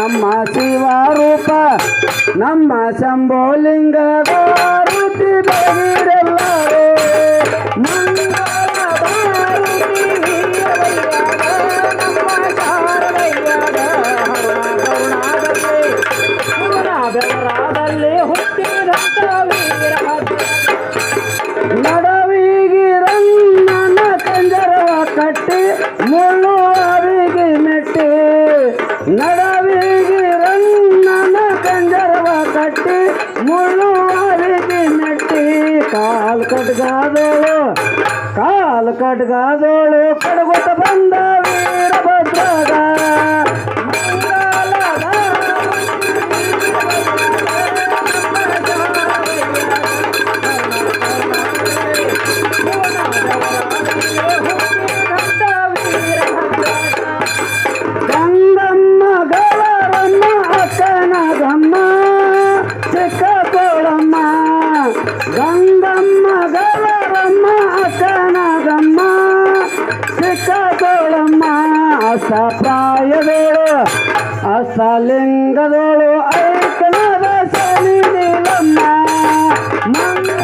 ನಮ್ಮ ಶಿವರೂಪ ನಮ್ಮ ಶಂಭೋಲಿಂಗ ಶಾರದಯ್ಯಗ ಕರುಣಾದಲ್ಲಿ ಬೆವರಾದಲ್ಲಿ ಹುಟ್ಟಿದಂತ ವೀರಭದ್ರ ನಡವಿಗಿರಣ್ಣನ ಕಂಜರವ ಕಟ್ಟಿ ಮುಳ್ಳುವರಿಗೆ ಮೆಟ್ಟಿ ನಡವಿಗಿರಣ್ಣನ ಕಾಲ್ ಕಟ್ಗಾದೋಳು ಕಾಲು ಕಟ್ಗಾದೋಳು ಕಡಗೊತ್ತ ಅಸ ಪ್ರಾಯದೋಳು ಅಸಲಿಂಗದೋಳು ಐಕನದ ಸಲಿ ನೀಲಮ್ಮ ಮಂಗಳ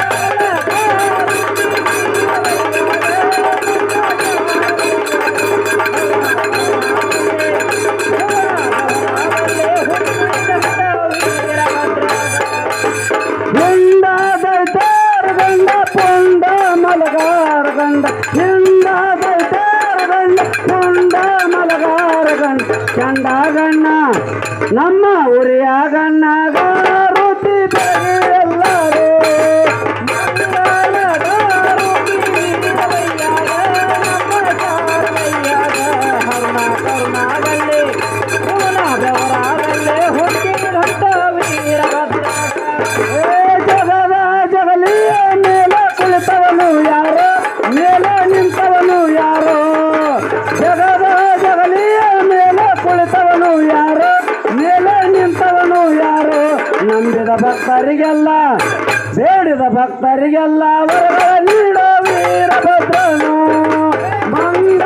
ಹಿಂದಾದೈತಾರ ಗಂಡ ಪುಂಡ ಮಲಗಾರ ಗಂಡ ಹಿಂದಾದೈತಾರ கண்டாகண்ணா நம்ம ஒரே ಭಕ್ತರಿಗೆಲ್ಲ ಬೇಡಿದ ಭಕ್ತರಿಗೆಲ್ಲ ವರಗಳ ನೀಡೋ ವೀರಭದ್ರನು ಮಂಗಲ